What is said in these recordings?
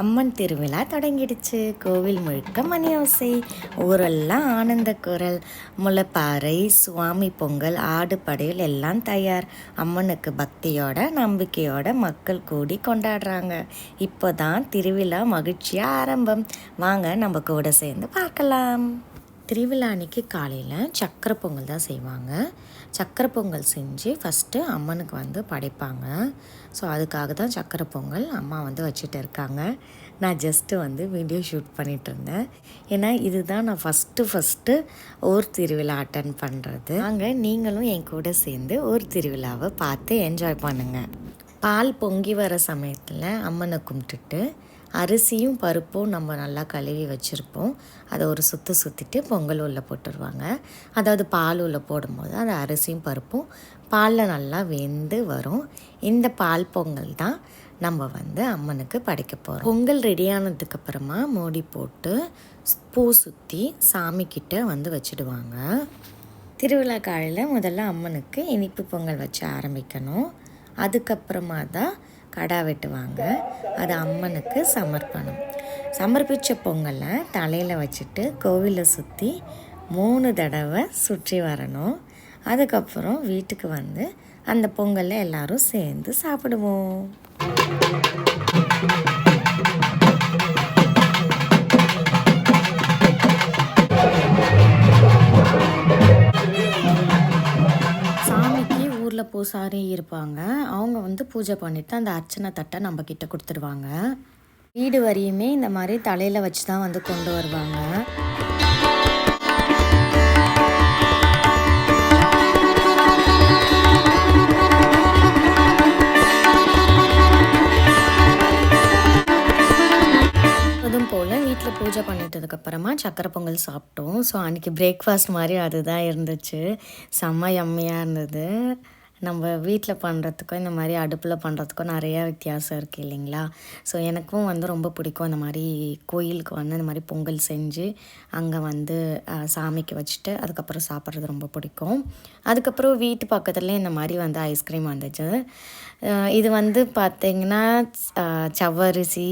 அம்மன் திருவிழா தொடங்கிடுச்சு. கோவில் முழுக்க மணி ஓசை ஊரெல்லாம் ஆனந்த குரல். முளைப்பாறை சுவாமி பொங்கல் ஆடு படையல் எல்லாம் தயார். அம்மனுக்கு பக்தியோட நம்பிக்கையோட மக்கள் கூடி கொண்டாடுறாங்க. இப்போ தான் திருவிழா மகிழ்ச்சியாக ஆரம்பம். வாங்க நம்ம கூட சேர்ந்து பார்க்கலாம். திருவிழா அன்னைக்கு காலையில் சக்கரை பொங்கல் தான் செய்வாங்க. சக்கரை பொங்கல் செஞ்சு ஃபஸ்ட்டு அம்மனுக்கு வந்து படைப்பாங்க. ஸோ அதுக்காக தான் சக்கரை பொங்கல் அம்மா வந்து வச்சுட்டு இருக்காங்க. நான் ஜஸ்ட்டு வந்து வீடியோ ஷூட் பண்ணிகிட்டு இருந்தேன். ஏன்னா இதுதான் நான் ஃபஸ்ட்டு ஃபஸ்ட்டு ஊர் திருவிழா அட்டன் பண்ணுறது அங்கே நீங்களும் என் கூட சேர்ந்து ஊர் திருவிழாவை பார்த்து என்ஜாய் பண்ணுங்கள் பால் பொங்கி வர சமயத்தில் அம்மனை கும்பிட்டுட்டு அரிசியும் பருப்பும் நம்ம நல்லா கழுவி வச்சுருப்போம். அதை ஒரு சுற்று சுற்றிட்டு பொங்கல் உள்ள போட்டுருவாங்க. அதாவது பால் உள்ள போடும்போது அந்த அரிசியும் பருப்பும் பாலில் நல்லா வெந்து வரும். இந்த பால் பொங்கல் தான் நம்ம வந்து அம்மனுக்கு படைக்க போகிறோம் பொங்கல் ரெடியானதுக்கு அப்புறமா மூடி போட்டு பூ சுற்றி சாமிக்கிட்ட வந்து வச்சுடுவாங்க. திருவிழா காலையில் முதல்ல அம்மனுக்கு இனிப்பு பொங்கல் வச்சு ஆரம்பிக்கணும். அதுக்கப்புறமா தான் கடா வெட்டுவாங்க. அது அம்மனுக்கு சமர்ப்பணம். சமர்ப்பித்த பொங்கலை தலையில் வச்சுட்டு கோவிலை சுற்றி மூணு தடவை சுற்றி வரணும். அதுக்கப்புறம் வீட்டுக்கு வந்து அந்த பொங்கலை எல்லாரும் சேர்ந்து சாப்பிடுவோம். பூசாரி இருப்பாங்க. அவங்க வந்து பூஜை பண்ணிவிட்டு அந்த அர்ச்சனை தட்டை நம்ம கிட்ட கொடுத்துருவாங்க. வீடு வரையுமே இந்த மாதிரி தலையில் வச்சு தான் வந்து கொண்டு வருவாங்க. அதுவும் போல் வீட்டில் பூஜை பண்ணிட்டதுக்கப்புறமா சக்கரை பொங்கல் சாப்பிட்டோம். ஸோ அன்றைக்கி பிரேக்ஃபாஸ்ட் மாதிரி அதுதான் இருந்துச்சு. செம்ம எம்மையாக இருந்தது. நம்ம வீட்டில் பண்ணுறதுக்கும் இந்த மாதிரி அடுப்பில் பண்ணுறதுக்கும் நிறையா வித்தியாசம் இருக்குது இல்லைங்களா? ஸோ எனக்கும் வந்து ரொம்ப பிடிக்கும் அந்த மாதிரி கோயிலுக்கு வந்து இந்த மாதிரி பொங்கல் செஞ்சு அங்கே வந்து சாமிக்கு வச்சுட்டு அதுக்கப்புறம் சாப்பிட்றது ரொம்ப பிடிக்கும். அதுக்கப்புறம் வீட்டு பக்கத்துலேயே இந்த மாதிரி வந்து ஐஸ்கிரீம் வந்துச்சு. இது வந்து பார்த்திங்கன்னா சவ்வரிசி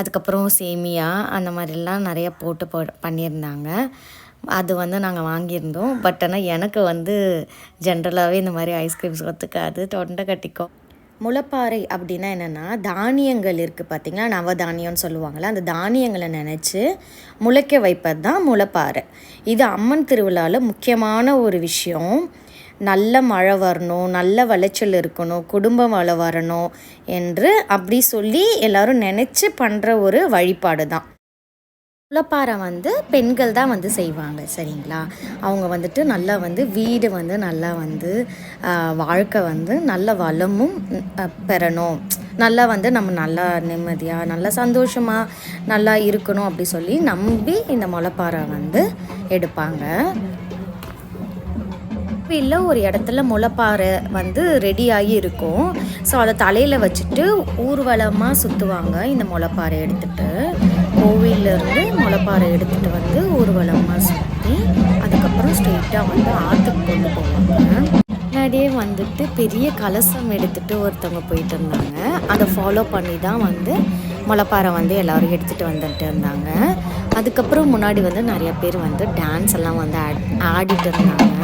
அதுக்கப்புறம் சேமியா அந்த மாதிரிலாம் நிறைய போட்டு போ பண்ணியிருந்தாங்க. அது வந்து நாங்கள் வாங்கியிருந்தோம். பட் ஆனால் எனக்கு வந்து ஜென்ரலாகவே இந்த மாதிரி ஐஸ்கிரீம்ஸ் ஒத்துக்காது. தொண்டை கட்டிக்கும். முளைப்பாறை அப்படின்னா என்னென்னா தானியங்கள் இருக்குது பார்த்திங்களா நவதானியம்னு சொல்லுவாங்களே அந்த தானியங்களை நினச்சி முளைக்க வைப்பது தான் முளைப்பாறை. இது அம்மன் திருவிழாவில் முக்கியமான ஒரு விஷயம். நல்ல மழை வரணும் நல்ல விளைச்சல் இருக்கணும் குடும்பம் வள வரணும் என்று அப்படி சொல்லி எல்லோரும் நினச்சி பண்ணுற ஒரு வழிபாடு தான் முளைப்பாறை வந்து பெண்கள் தான் வந்து செய்வாங்க சரிங்களா? அவங்க வந்துட்டு நல்லா வந்து வீடு வந்து நல்லா வந்து வாழ்க்கை வந்து நல்ல வளமும் பெறணும். நல்லா வந்து நம்ம நல்லா நிம்மதியாக நல்லா சந்தோஷமாக நல்லா இருக்கணும் அப்படி சொல்லி நம்பி இந்த முளைப்பாறை வந்து எடுப்பாங்க. கோவிலில் ஒரு இடத்துல முளைப்பாறை வந்து ரெடியாகி இருக்கும். ஸோ அதை தலையில் வச்சுட்டு ஊர்வலமாக சுற்றுவாங்க இந்த முளைப்பாறை எடுத்துகிட்டு கோவிலேருந்து முளைப்பாறை எடுத்துகிட்டு வந்து ஊர்வலமாக சுற்றி அதுக்கப்புறம் ஸ்ட்ரெயிட்டாக வந்து ஆற்றுக்கு கொண்டு போவாங்க. முன்னாடியே வந்துட்டு பெரிய கலசம் எடுத்துகிட்டு ஒருத்தவங்க போயிட்டு இருந்தாங்க. அதை ஃபாலோ பண்ணி தான் வந்து முளைப்பாறை வந்து எல்லோரும் எடுத்துகிட்டு வந்துட்டு இருந்தாங்க. அதுக்கப்புறம் முன்னாடி வந்து நிறைய பேர் வந்து டான்ஸ் எல்லாம் வந்து ஆட் ஆடிட்டு இருந்தாங்க.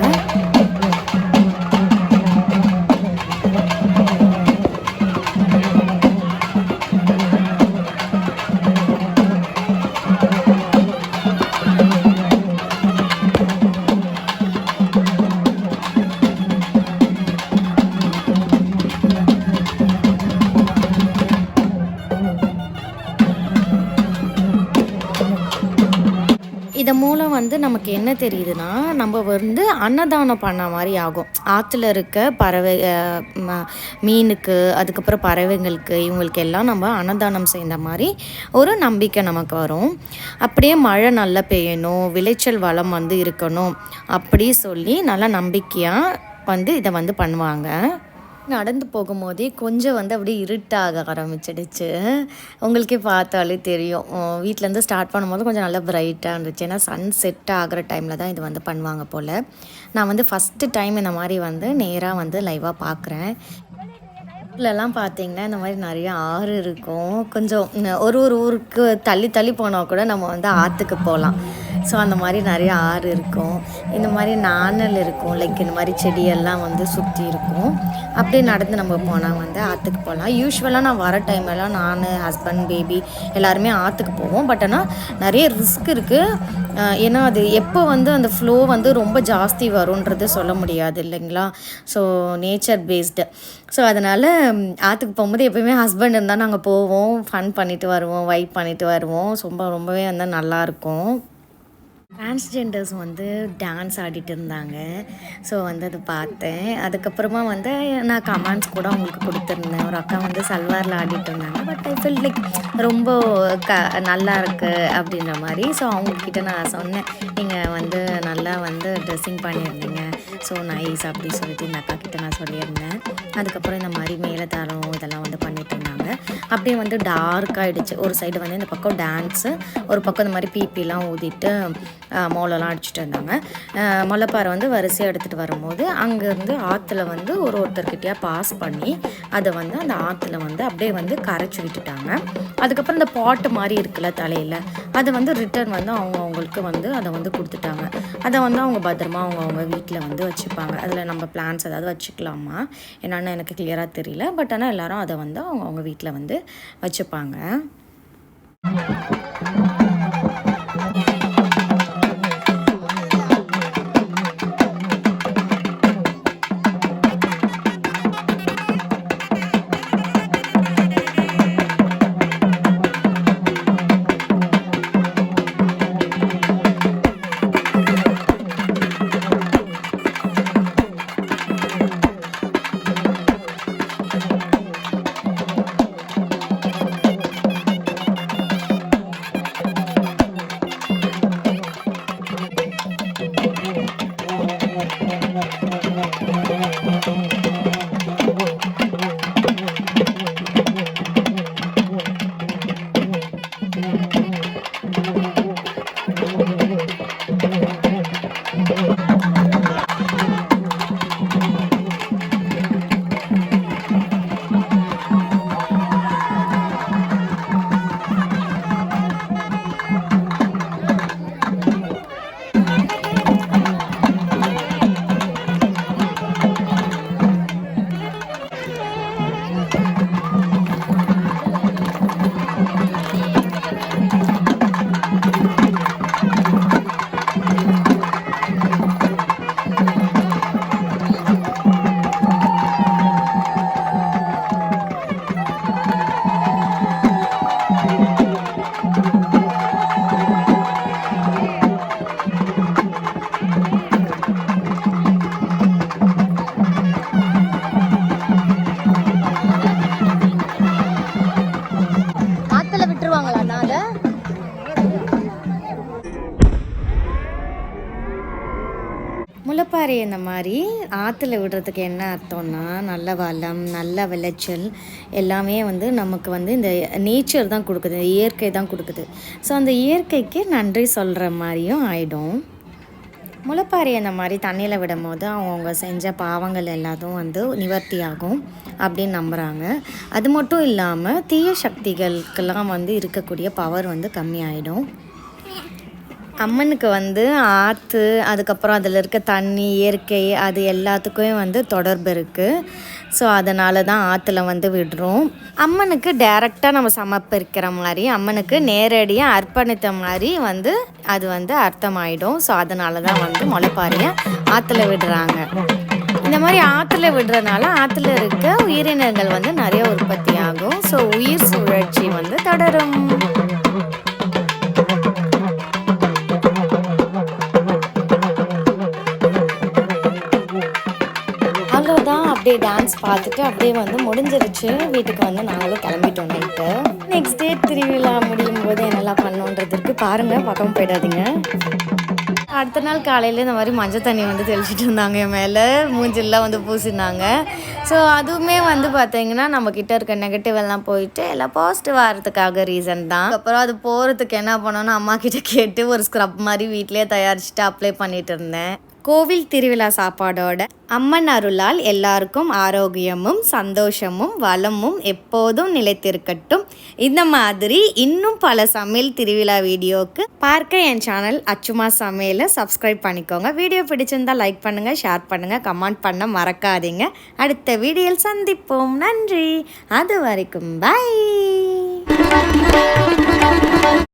இதன் மூலம் வந்து நமக்கு என்ன தெரியுதுன்னா நம்ம வந்து அன்னதானம் பண்ண மாதிரி ஆகும். ஆற்றுல இருக்க பறவை ம- மீனுக்கு அதுக்கப்புறம் பறவைங்களுக்கு இவங்களுக்கு எல்லாம் நம்ம அன்னதானம் செய்த மாதிரி ஒரு நம்பிக்கை நமக்கு வரும். அப்படியே மழை நல்லா பெய்யணும் விளைச்சல் வளம் வந்து இருக்கணும் அப்படி சொல்லி நல்லா நம்பிக்கையாக வந்து இதை வந்து பண்ணுவாங்க. நடந்து போகும்போதே கொஞ்சம் வந்து அப்படியே இருட்டாக ஆரம்பிச்சிடுச்சு. உங்களுக்கே பார்த்தாலே தெரியும். வீட்டிலேருந்து ஸ்டார்ட் பண்ணும்போது கொஞ்சம் நல்லா பிரைட்டாக இருந்துச்சு. ஏன்னா சன் செட் ஆகிற டைமில் தான் இது வந்து பண்ணுவாங்க போல். நான் வந்து ஃபஸ்ட்டு டைம் இந்த மாதிரி வந்து நேராக வந்து லைவாக பார்க்குறேன் ஊர்லலாம் பார்த்தீங்கன்னா இந்த மாதிரி நிறைய ஆறு இருக்கும். கொஞ்சம் ஒரு ஒரு ஊருக்கு தள்ளி தள்ளி போனால் கூட நம்ம வந்து ஆற்றுக்கு போகலாம். ஸோ அந்த மாதிரி நிறைய ஆறு இருக்கும். இந்த மாதிரி நாணல் இருக்கும். லைக் இந்த மாதிரி செடியெல்லாம் வந்து சுற்றி இருக்கும். அப்படியே நடந்து நம்ம போனால் வந்து ஆற்றுக்கு போகலாம் யூஸ்வலாக நான் வர டைமெல்லாம் நான் ஹஸ்பண்ட் பேபி எல்லாருமே ஆற்றுக்கு போவோம். பட் ஆனால் நிறைய ரிஸ்க் இருக்குது ஏன்னா அது எப்போ வந்து அந்த ஃப்ளோ வந்து ரொம்ப ஜாஸ்தி வரும்ன்றது சொல்ல முடியாது இல்லைங்களா? ஸோ நேச்சர் பேஸ்டு ஸோ அதனால் ஆற்றுக்கு போகும்போது எப்போயுமே ஹஸ்பண்ட் இருந்தால் நாங்கள் போவோம். ஃபன் பண்ணிட்டு வருவோம். வைப் பண்ணிட்டு வருவோம். ரொம்ப ரொம்பவே வந்து நல்லாயிருக்கும் டிரான்ஸ்ஜெண்டர்ஸ் வந்து டான்ஸ் ஆடிட்டு இருந்தாங்க. ஸோ வந்து அதை பார்த்தேன். அதுக்கப்புறமா வந்து நான் கமெண்ட்ஸ் கூட அவங்களுக்கு கொடுத்துருந்தேன். ஒரு அக்கா வந்து சல்வாரில் ஆடிட்டு இருந்தாங்க. பட் ஐ ஃபீல் லைக் ரொம்ப க நல்லா இருக்கு அப்படின்ற மாதிரி. ஸோ அவங்கக்கிட்ட நான் சொன்னேன். நீங்கள் வந்து நல்லா வந்து ட்ரெஸ்ஸிங் பண்ணியிருந்தீங்க. ஸோ நைஸ் அப்படி சொல்லிட்டு இந்த அக்கா கிட்ட நான் சொல்லியிருந்தேன். அதுக்கப்புறம் இந்த மாதிரி மேலதாளம் இதெல்லாம் வந்து பண்ணிட்டு இருந்தாங்க. அப்படியே வந்து டார்க் ஆகிடுச்சு ஒரு சைடு வந்து இந்த பக்கம் டான்ஸு ஒரு பக்கம் இந்த மாதிரி பிபிலாம் ஊதிட்டு ஆஹ், மோளம்லாம் அடிச்சுட்டு வந்தாங்க. ஆஹ், முளைப்பாறை வந்து வரிசையாக எடுத்துகிட்டு வரும்போது அங்கேருந்து ஆற்றுல வந்து ஒரு ஒருத்தர்கிட்டயா பாஸ் பண்ணி அதை வந்து அந்த ஆற்றுல வந்து அப்படியே வந்து கரைச்சி விட்டுட்டாங்க. அதுக்கப்புறம் இந்த பாட்டு மாதிரி இருக்குல்ல தலையில் அதை வந்து ரிட்டர்ன் வந்து அவங்க அவங்களுக்கு வந்து அதை வந்து கொடுத்துட்டாங்க. அதை வந்து அவங்க பத்திரமா அவங்க அவங்க வீட்டில் வந்து வச்சுப்பாங்க. அதில் நம்ம பிளான்ஸ் ஏதாவது வச்சுக்கலாமா? என்னென்னு எனக்கு கிளியராக தெரியல. பட் ஆனால் எல்லாரும் அதை வந்து அவங்க அவங்க வீட்டில் வந்து வச்சுப்பாங்க. முளைப்பாரி இந்த மாதிரி ஆற்றுல விடுறதுக்கு என்ன அர்த்தம்னா நல்ல வளம் நல்ல விளைச்சல் எல்லாமே வந்து நமக்கு வந்து இந்த நேச்சர் தான் கொடுக்குது இயற்கை தான் கொடுக்குது. ஸோ அந்த இயற்கைக்கு நன்றி சொல்கிற மாதிரியும் ஆகிடும் முளைப்பாரி அந்த மாதிரி தண்ணியில் விடும்போது அவங்கவுங்க செஞ்ச பாவங்கள் எல்லாத்தும் வந்து நிவர்த்தி ஆகும் அப்படின்னு நம்புகிறாங்க அது மட்டும் இல்லாமல் தீய சக்திகளுக்கெல்லாம் வந்து இருக்கக்கூடிய பவர் வந்து கம்மியாயிடும். அம்மனுக்கு வந்து ஆற்று அதுக்கப்புறம் அதில் இருக்க தண்ணி இயற்கை அது எல்லாத்துக்குமே வந்து தொடர்பு இருக்குது ஸோ அதனால தான் ஆற்றுல வந்து விடுறோம். அம்மனுக்கு டைரெக்டாக நம்ம சமர்ப்பிக்கிற மாதிரி அம்மனுக்கு நேரடியாக அர்ப்பணித்த மாதிரி வந்து அது வந்து அர்த்தமாயிடும். ஸோ அதனால தான் வந்து முளைப்பாரியை ஆற்றுல விடுறாங்க. இந்த மாதிரி ஆற்றுல விடுறதுனால ஆற்றுல இருக்க உயிரினங்கள் வந்து நிறைய உற்பத்தி ஆகும் ஸோ உயிர் சுழற்சி வந்து தொடரும். அப்படியே டான்ஸ் பார்த்துட்டு அப்படியே வந்து முடிஞ்சிருச்சு. வீட்டுக்கு வந்து நாங்களும் கிளம்பிட்டோம் நைட்டு நெக்ஸ்ட் டே திருவிழா முடியும் போது என்னெல்லாம் பண்ணோன்றதுக்கு பாருங்கள் பக்கம் போயிடாதீங்க. அடுத்த நாள் காலையில் இந்த மாதிரி மஞ்சள் தண்ணி வந்து தெளிச்சிட்டு இருந்தாங்க என் மேலே. மூஞ்சிலாம் வந்து பூசினாங்க. ஸோ அதுவுமே வந்து பார்த்தீங்கன்னா நம்மக்கிட்ட இருக்க நெகட்டிவ் எல்லாம் போயிட்டு எல்லாம் பாசிட்டிவ் ஆகிறதுக்காக ரீசன் தான். அப்புறம் அது போகிறதுக்கு என்ன பண்ணணும்னு அம்மா கிட்ட கேட்டு ஒரு ஸ்க்ரப் மாதிரி வீட்லேயே தயாரிச்சுட்டு அப்ளை பண்ணிட்டு இருந்தேன். கோவில் திருவிழா சாப்பாடோட அம்மன் அருளால் எல்லாருக்கும் ஆரோக்கியமும் சந்தோஷமும் வளமும் எப்போதும் நிலைத்திருக்கட்டும். இந்த மாதிரி இன்னும் பல சமையல் திருவிழா வீடியோக்கு பார்க்க என் சேனல் அச்சுமா சமையலை சப்ஸ்கிரைப் பண்ணிக்கோங்க. வீடியோ பிடிச்சிருந்தா லைக் பண்ணுங்கள் ஷேர் பண்ணுங்கள் கமெண்ட் பண்ண மறக்காதீங்க. அடுத்த வீடியோவில் சந்திப்போம். நன்றி. அது வரைக்கும் பை